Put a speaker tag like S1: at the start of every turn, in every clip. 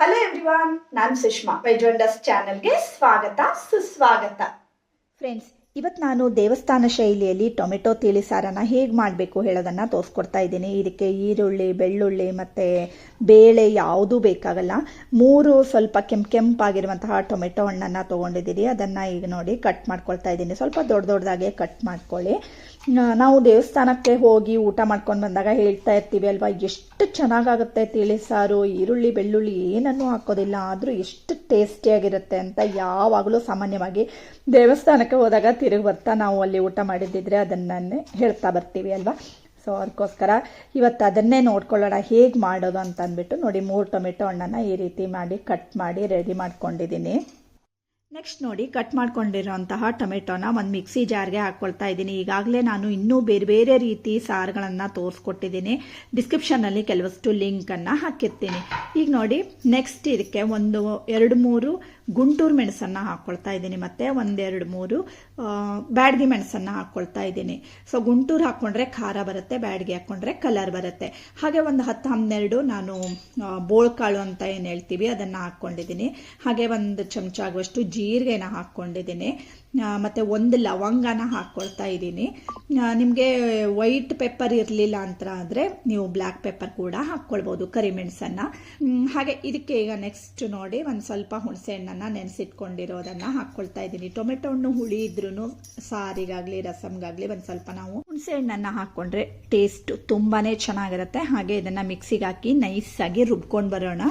S1: Hello everyone ನಾನು Sushma veg ಚಾನೆಲ್ಗೆ ಸ್ವಾಗತ, ಸುಸ್ವಾಗತ. ಫ್ರೆಂಡ್ಸ್ ಇವತ್ತು ನಾನು ದೇವಸ್ಥಾನ ಶೈಲಿಯಲ್ಲಿ ಟೊಮೆಟೊ ತಿಳಿ ಸಾರನ್ನ ಹೇಗೆ ಮಾಡಬೇಕು ಹೇಳೋದನ್ನು ತೋರಿಸ್ಕೊಡ್ತಾ ಇದ್ದೀನಿ. ಇದಕ್ಕೆ ಈರುಳ್ಳಿ, ಬೆಳ್ಳುಳ್ಳಿ ಮತ್ತು ಬೇಳೆ ಯಾವುದೂ ಬೇಕಾಗಲ್ಲ. ಮೂರು ಸ್ವಲ್ಪ ಕೆಂಪು ಕೆಂಪಾಗಿರುವಂತಹ ಟೊಮೆಟೊ ಹಣ್ಣನ್ನು ತೊಗೊಂಡಿದ್ದೀರಿ ಅದನ್ನು ಈಗ ನೋಡಿ ಕಟ್ ಮಾಡ್ಕೊಳ್ತಾ ಇದ್ದೀನಿ. ಸ್ವಲ್ಪ ದೊಡ್ಡ ದೊಡ್ಡದಾಗೆ ಕಟ್ ಮಾಡ್ಕೊಳ್ಳಿ. ನಾವು ದೇವಸ್ಥಾನಕ್ಕೆ ಹೋಗಿ ಊಟ ಮಾಡ್ಕೊಂಡು ಬಂದಾಗ ಹೇಳ್ತಾ ಇರ್ತೀವಿ ಅಲ್ವಾ, ಎಷ್ಟು ಚೆನ್ನಾಗಾಗುತ್ತೆ ತಿಳಿ ಸಾರು, ಈರುಳ್ಳಿ, ಬೆಳ್ಳುಳ್ಳಿ ಏನನ್ನೂ ಹಾಕೋದಿಲ್ಲ, ಆದರೂ ಎಷ್ಟು ಟೇಸ್ಟಿಯಾಗಿರುತ್ತೆ ಅಂತ ಯಾವಾಗಲೂ ಸಾಮಾನ್ಯವಾಗಿ ದೇವಸ್ಥಾನಕ್ಕೆ ಹೋದಾಗ ತಿರುಗಿ ಬರ್ತಾ ನಾವು ಅಲ್ಲಿ ಊಟ ಮಾಡಿದ್ದಿದ್ರೆ ಅದನ್ನೇ ಹೇಳ್ತಾ ಬರ್ತೀವಿ ಅಲ್ವಾ. ಸೊ ಅದಕ್ಕೋಸ್ಕರ ಇವತ್ತು ಅದನ್ನೇ ನೋಡ್ಕೊಳ್ಳೋಣ, ಹೇಗೆ ಮಾಡೋದು ಅಂತ ಅಂದ್ಬಿಟ್ಟು ನೋಡಿ, ಮೂರು ಟೊಮೆಟೊ ಹಣ್ಣನ್ನು ಈ ರೀತಿ ಮಾಡಿ, ಕಟ್ ಮಾಡಿ, ರೆಡಿ ಮಾಡ್ಕೊಂಡಿದ್ದೀನಿ. ನೆಕ್ಸ್ಟ್ ನೋಡಿ ಕಟ್ ಮಾಡ್ಕೊಂಡಿರೋಂತಹ ಟೊಮೆಟೊನ ಒಂದು ಮಿಕ್ಸಿ ಜಾರ್ಗೆ ಹಾಕ್ಕೊಳ್ತಾ ಇದ್ದೀನಿ. ಈಗಾಗಲೇ ನಾನು ಇನ್ನೂ ಬೇರೆ ಬೇರೆ ರೀತಿ ಸಾರುಗಳನ್ನು ತೋರಿಸ್ಕೊಟ್ಟಿದ್ದೀನಿ. ಡಿಸ್ಕ್ರಿಪ್ಷನ್ನಲ್ಲಿ ಕೆಲವಷ್ಟು ಲಿಂಕನ್ನು ಹಾಕಿರ್ತೀನಿ. ಈಗ ನೋಡಿ ನೆಕ್ಸ್ಟ್ ಇದಕ್ಕೆ ಒಂದು, ಎರಡು, ಮೂರು ಗುಂಟೂರು ಮೆಣಸನ್ನು ಹಾಕ್ಕೊಳ್ತಾ ಇದ್ದೀನಿ ಮತ್ತು ಒಂದೆರಡು ಮೂರು ಬ್ಯಾಡ್ಗೆ ಮೆಣಸನ್ನು ಹಾಕ್ಕೊಳ್ತಾ ಇದ್ದೀನಿ. ಸೊ ಗುಂಟೂರು ಹಾಕ್ಕೊಂಡ್ರೆ ಖಾರ ಬರುತ್ತೆ, ಬ್ಯಾಡ್ಗೆ ಹಾಕ್ಕೊಂಡ್ರೆ ಕಲರ್ ಬರುತ್ತೆ. ಹಾಗೆ ಒಂದು ಹತ್ತು ಹನ್ನೆರಡು ನಾನು ಬೋಳ್ಕಾಳು ಅಂತ ಏನು ಹೇಳ್ತೀವಿ ಅದನ್ನು ಹಾಕ್ಕೊಂಡಿದ್ದೀನಿ ಹಾಗೆ ಒಂದು ಚಮಚ ಆಗುವಷ್ಟು ಜೀರಿಗೆನ ಹಾಕ್ಕೊಂಡಿದ್ದೀನಿ ಮತ್ತೆ ಒಂದು ಲವಂಗನ ಹಾಕ್ಕೊಳ್ತಾ ಇದ್ದೀನಿ. ನಿಮಗೆ ವೈಟ್ ಪೆಪ್ಪರ್ ಇರಲಿಲ್ಲ ಅಂತ ಆದರೆ ನೀವು ಬ್ಲ್ಯಾಕ್ ಪೆಪ್ಪರ್ ಕೂಡ ಹಾಕ್ಕೊಳ್ಬೋದು ಕರಿಮೆಣಸನ್ನು ಹಾಗೆ ಇದಕ್ಕೆ ಈಗ ನೆಕ್ಸ್ಟ್ ನೋಡಿ ಒಂದು ಸ್ವಲ್ಪ ಹುಣಸೆ ಹಣ್ಣನ್ನು ನೆನೆಸಿಟ್ಕೊಂಡಿರೋದನ್ನು ಹಾಕ್ಕೊಳ್ತಾ ಇದ್ದೀನಿ. ಟೊಮೆಟೊ ಹಣ್ಣು ಹುಳಿ ಇದ್ರೂ ಸಾರಿಗಾಗಲಿ, ರಸಮ್ಗಾಗಲಿ ಒಂದು ಸ್ವಲ್ಪ ನಾವು ಹುಣಸೆ ಹಣ್ಣನ್ನು ಹಾಕ್ಕೊಂಡ್ರೆ ಟೇಸ್ಟ್ ತುಂಬಾ ಚೆನ್ನಾಗಿರುತ್ತೆ. ಹಾಗೆ ಇದನ್ನು ಮಿಕ್ಸಿಗೆ ಹಾಕಿ ನೈಸಾಗಿ ರುಬ್ಕೊಂಡು ಬರೋಣ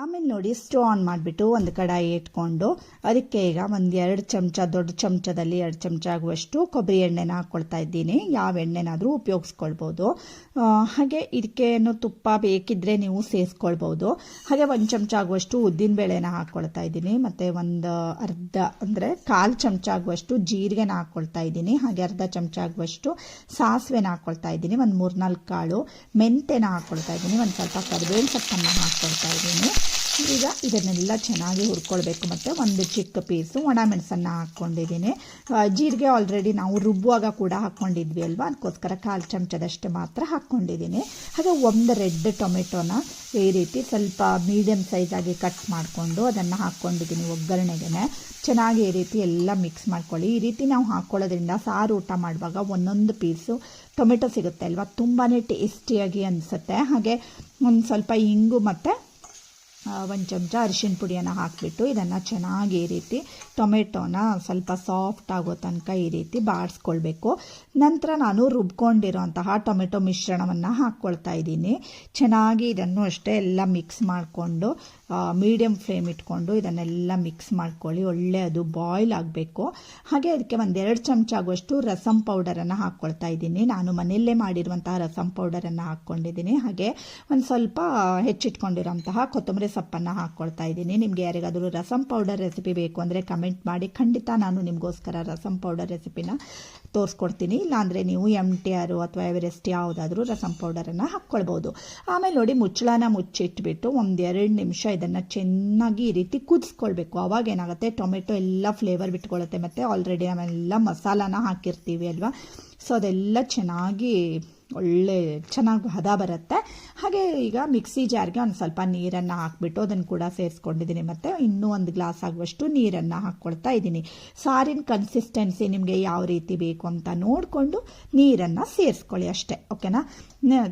S1: ಆಮೇಲೆ ನೋಡಿ ಆನ್ ಮಾಡಿಬಿಟ್ಟು ಒಂದು ಕಡಾಯಿ ಇಟ್ಕೊಂಡು ಅದಕ್ಕೆ ಈಗ ಒಂದು ಎರಡು ಚಮಚ, ದೊಡ್ಡ ಚಮಚದಲ್ಲಿ ಎರಡು ಚಮಚ ಆಗುವಷ್ಟು ಕೊಬ್ಬರಿ ಎಣ್ಣೆನ ಹಾಕ್ಕೊಳ್ತಾ ಇದ್ದೀನಿ. ಯಾವ ಎಣ್ಣೆನಾದರೂ ಉಪಯೋಗಿಸ್ಕೊಳ್ಬೋದು. ಹಾಗೆ ಇದಕ್ಕೆ ಏನು ತುಪ್ಪ ಬೇಕಿದ್ದರೆ ನೀವು ಸೇರಿಸ್ಕೊಳ್ಬೋದು ಹಾಗೆ ಒಂದು ಚಮಚ ಆಗುವಷ್ಟು ಉದ್ದಿನಬೇಳೆನ ಹಾಕ್ಕೊಳ್ತಾ ಇದ್ದೀನಿ. ಮತ್ತು ಒಂದು ಅರ್ಧ ಅಂದರೆ ಕಾಲು ಚಮಚ ಆಗುವಷ್ಟು ಜೀರಿಗೆನ ಹಾಕ್ಕೊಳ್ತಾ ಇದ್ದೀನಿ. ಹಾಗೆ ಅರ್ಧ ಚಮಚ ಆಗುವಷ್ಟು ಸಾಸಿವೆನ ಹಾಕ್ಕೊಳ್ತಾ ಇದ್ದೀನಿ. ಒಂದು ಮೂರ್ನಾಲ್ಕು ಕಾಳು ಮೆಂತೆನ ಹಾಕ್ಕೊಳ್ತಾ ಇದ್ದೀನಿ. ಒಂದು ಸ್ವಲ್ಪ ಕರಿಬೇವಿನ ಸೊಪ್ಪನ್ನು ಹಾಕ್ಕೊಳ್ತಾ ಇದ್ದೀನಿ. ಈಗ ಇದನ್ನೆಲ್ಲ ಚೆನ್ನಾಗಿ ಹುರ್ಕೊಳ್ಬೇಕು ಮತ್ತು ಒಂದು ಚಿಕ್ಕ ಪೀಸು ಒಣ ಮೆಣಸನ್ನು ಹಾಕ್ಕೊಂಡಿದ್ದೀನಿ. ಜೀರಿಗೆ ಆಲ್ರೆಡಿ ನಾವು ರುಬ್ಬುವಾಗ ಕೂಡ ಹಾಕ್ಕೊಂಡಿದ್ವಿ ಅಲ್ವಾ? ಅದಕ್ಕೋಸ್ಕರ ಕಾಲು ಚಮಚದಷ್ಟು ಮಾತ್ರ ಹಾಕ್ಕೊಂಡಿದ್ದೀನಿ. ಹಾಗೆ ಒಂದು ರೆಡ್ ಟೊಮೆಟೊನ ಈ ರೀತಿ ಸ್ವಲ್ಪ ಮೀಡಿಯಮ್ ಸೈಜಾಗಿ ಕಟ್ ಮಾಡಿಕೊಂಡು ಅದನ್ನು ಹಾಕ್ಕೊಂಡಿದ್ದೀನಿ ಒಗ್ಗರಣೆಗೆ ಚೆನ್ನಾಗಿ ಈ ರೀತಿ ಎಲ್ಲ ಮಿಕ್ಸ್ ಮಾಡ್ಕೊಳ್ಳಿ. ಈ ರೀತಿ ನಾವು ಹಾಕ್ಕೊಳ್ಳೋದ್ರಿಂದ ಸಾರು ಊಟ ಮಾಡುವಾಗ ಒಂದೊಂದು ಪೀಸು ಟೊಮೆಟೊ ಸಿಗುತ್ತೆ ಅಲ್ವಾ? ತುಂಬಾ ಟೇಸ್ಟಿಯಾಗಿ ಅನಿಸುತ್ತೆ. ಹಾಗೆ ಒಂದು ಸ್ವಲ್ಪ ಇಂಗು ಮತ್ತು ಒಂದು ಚಮಚ ಅರಿಶಿನ ಪುಡಿಯನ್ನು ಹಾಕಿಬಿಟ್ಟು ಇದನ್ನು ಚೆನ್ನಾಗಿ ಈ ರೀತಿ ಟೊಮೆಟೊನ ಸ್ವಲ್ಪ ಸಾಫ್ಟ್ ಆಗೋ ತನಕ ಈ ರೀತಿ ಬಾಡಿಸ್ಕೊಳ್ಬೇಕು ನಂತರ ನಾನು ರುಬ್ಕೊಂಡಿರೋಂತಹ ಟೊಮೆಟೊ ಮಿಶ್ರಣವನ್ನು ಹಾಕ್ಕೊಳ್ತಾ ಇದ್ದೀನಿ. ಚೆನ್ನಾಗಿ ಇದನ್ನು ಅಷ್ಟೇ ಎಲ್ಲ ಮಿಕ್ಸ್ ಮಾಡಿಕೊಂಡು ಮೀಡಿಯಮ್ ಫ್ಲೇಮ್ ಇಟ್ಕೊಂಡು ಇದನ್ನೆಲ್ಲ ಮಿಕ್ಸ್ ಮಾಡ್ಕೊಳ್ಳಿ. ಒಳ್ಳೆ ಅದು ಬಾಯ್ಲ್ ಆಗಬೇಕು. ಹಾಗೆ ಅದಕ್ಕೆ ಒಂದೆರಡು ಚಮಚ ಆಗುವಷ್ಟು ರಸಂ ಪೌಡರನ್ನು ಹಾಕ್ಕೊಳ್ತಾ ಇದ್ದೀನಿ. ನಾನು ಮನೆಯಲ್ಲೇ ಮಾಡಿರುವಂತಹ ರಸಂ ಪೌಡರನ್ನು ಹಾಕ್ಕೊಂಡಿದ್ದೀನಿ. ಹಾಗೆ ಒಂದು ಸ್ವಲ್ಪ ಹೆಚ್ಚಿಟ್ಕೊಂಡಿರೋಂತಹ ಕೊತ್ತಂಬರಿ ಸೊಪ್ಪನ್ನು ಹಾಕ್ಕೊಳ್ತಾ ಇದ್ದೀನಿ. ನಿಮಗೆ ಯಾರಿಗಾದರೂ ರಸಂ ಪೌಡರ್ ರೆಸಿಪಿ ಬೇಕು ಅಂದರೆ ಕಮೆಂಟ್ ಮಾಡಿ. ಖಂಡಿತ ನಾನು ನಿಮಗೋಸ್ಕರ ರಸಂ ಪೌಡರ್ ರೆಸಿಪಿನ ತೋರಿಸ್ಕೊಡ್ತೀನಿ. ಇಲ್ಲಾಂದರೆ ನೀವು ಎಂ ಟಿ ಆರು ಅಥವಾ ಎವರೆಸ್ಟ್ ಯಾವುದಾದ್ರೂ ರಸಂ ಪೌಡರನ್ನು ಹಾಕ್ಕೊಳ್ಬೋದು ಆಮೇಲೆ ನೋಡಿ ಮುಚ್ಚಳನ ಮುಚ್ಚಿಟ್ಬಿಟ್ಟು ಒಂದೆರಡು ನಿಮಿಷ ಇದನ್ನು ಚೆನ್ನಾಗಿ ಈ ರೀತಿ ಕುದಿಸ್ಕೊಳ್ಬೇಕು. ಅವಾಗ ಏನಾಗುತ್ತೆ? ಟೊಮೆಟೊ ಎಲ್ಲ ಫ್ಲೇವರ್ ಬಿಟ್ಕೊಳ್ಳುತ್ತೆ ಮತ್ತು ಆಲ್ರೆಡಿ ನಾವೆಲ್ಲ ಮಸಾಲಾನ ಹಾಕಿರ್ತೀವಿ ಅಲ್ವಾ? ಸೊ ಅದೆಲ್ಲ ಚೆನ್ನಾಗಿ ಒಳ್ಳೆ ಚೆನ್ನಾಗಿ ಹದ ಬರುತ್ತೆ. ಹಾಗೆ ಈಗ ಮಿಕ್ಸಿ ಜಾರ್ಗೆ ಒಂದು ಸ್ವಲ್ಪ ನೀರನ್ನು ಹಾಕ್ಬಿಟ್ಟು ಅದನ್ನು ಕೂಡ ಸೇರಿಸ್ಕೊಂಡಿದ್ದೀನಿ ಮತ್ತು ಇನ್ನೂ ಒಂದು ಗ್ಲಾಸ್ ಆಗುವಷ್ಟು ನೀರನ್ನು ಹಾಕ್ಕೊಳ್ತಾ ಇದ್ದೀನಿ ಸಾರಿನ ಕನ್ಸಿಸ್ಟೆನ್ಸಿ ನಿಮಗೆ ಯಾವ ರೀತಿ ಬೇಕು ಅಂತ ನೋಡಿಕೊಂಡು ನೀರನ್ನು ಸೇರಿಸ್ಕೊಳ್ಳಿ ಅಷ್ಟೇ ಓಕೆನಾ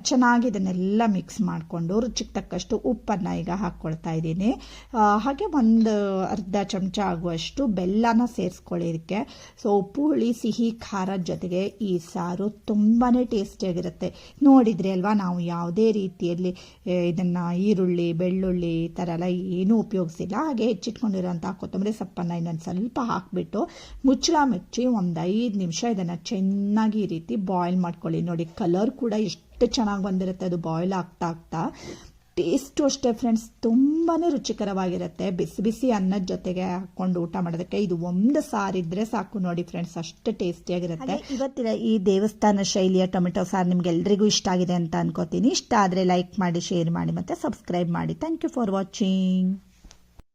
S1: ಚೆನ್ನಾಗಿ ಇದನ್ನೆಲ್ಲ ಮಿಕ್ಸ್ ಮಾಡಿಕೊಂಡು ರುಚಿಗೆ ತಕ್ಕಷ್ಟು ಉಪ್ಪನ್ನು ಈಗ ಹಾಕ್ಕೊಳ್ತಾ ಇದ್ದೀನಿ ಹಾಗೆ ಒಂದು ಅರ್ಧ ಚಮಚ ಆಗುವಷ್ಟು ಬೆಲ್ಲನ ಸೇರಿಸ್ಕೊಳ್ಳಿ ಇದಕ್ಕೆ ಸೊ ಉಪ್ಪು ಹುಳಿ ಸಿಹಿ, ಖಾರದ ಜೊತೆಗೆ ಈ ಸಾರು ತುಂಬಾ ಟೇಸ್ಟಿಯಾಗಿರುತ್ತೆ ನೋಡಿದ್ರಿ ಅಲ್ವಾ, ನಾವು ಯಾವುದೇ ರೀತಿಯಲ್ಲಿ ಇದನ್ನು ಈರುಳ್ಳಿ, ಬೆಳ್ಳುಳ್ಳಿ ಈ ಥರ ಎಲ್ಲ ಏನೂ ಉಪಯೋಗಿಸಿಲ್ಲ. ಹಾಗೆ ಹೆಚ್ಚಿಟ್ಕೊಂಡಿರೋಂಥ ಕೊತ್ತಂಬರಿ ಸೊಪ್ಪನ್ನು ಇನ್ನೊಂದು ಸ್ವಲ್ಪ ಹಾಕಿಬಿಟ್ಟು ಮುಚ್ಚಳ ಮುಚ್ಚಿ ಒಂದು ಐದು ನಿಮಿಷ ಇದನ್ನು ಚೆನ್ನಾಗಿ ಈ ರೀತಿ ಬಾಯ್ಲ್ ಮಾಡ್ಕೊಳ್ಳಿ. ನೋಡಿ ಕಲರ್ ಕೂಡ ಎಷ್ಟು ಚೆನ್ನಾಗಿ ಬಂದಿರುತ್ತೆ. ಅದು ಬಾಯ್ಲ್ ಆಗ್ತಾ ಆಗ್ತಾ ಟೇಸ್ಟು ಅಷ್ಟೇ ಫ್ರೆಂಡ್ಸ್ ತುಂಬಾ ರುಚಿಕರವಾಗಿರುತ್ತೆ. ಬಿಸಿ ಬಿಸಿ ಅನ್ನದ ಜೊತೆಗೆ ಹಾಕ್ಕೊಂಡು ಊಟ ಮಾಡೋದಕ್ಕೆ ಇದು ಒಂದು ಸಾರಿದ್ರೆ ಸಾಕು ನೋಡಿ ಫ್ರೆಂಡ್ಸ್ ಅಷ್ಟು ಟೇಸ್ಟಿಯಾಗಿರುತ್ತೆ. ಇವತ್ತಿನ ಈ ದೇವಸ್ಥಾನ ಶೈಲಿಯ ಟೊಮೆಟೊ ಸಾರು ನಿಮ್ಗೆ ಎಲ್ರಿಗೂ ಇಷ್ಟ ಆಗಿದೆ ಅಂತ ಅನ್ಕೋತೀನಿ. ಇಷ್ಟ ಆದರೆ ಲೈಕ್ ಮಾಡಿ ಶೇರ್ ಮಾಡಿ ಮತ್ತು ಸಬ್ಸ್ಕ್ರೈಬ್ ಮಾಡಿ. Thank you for watching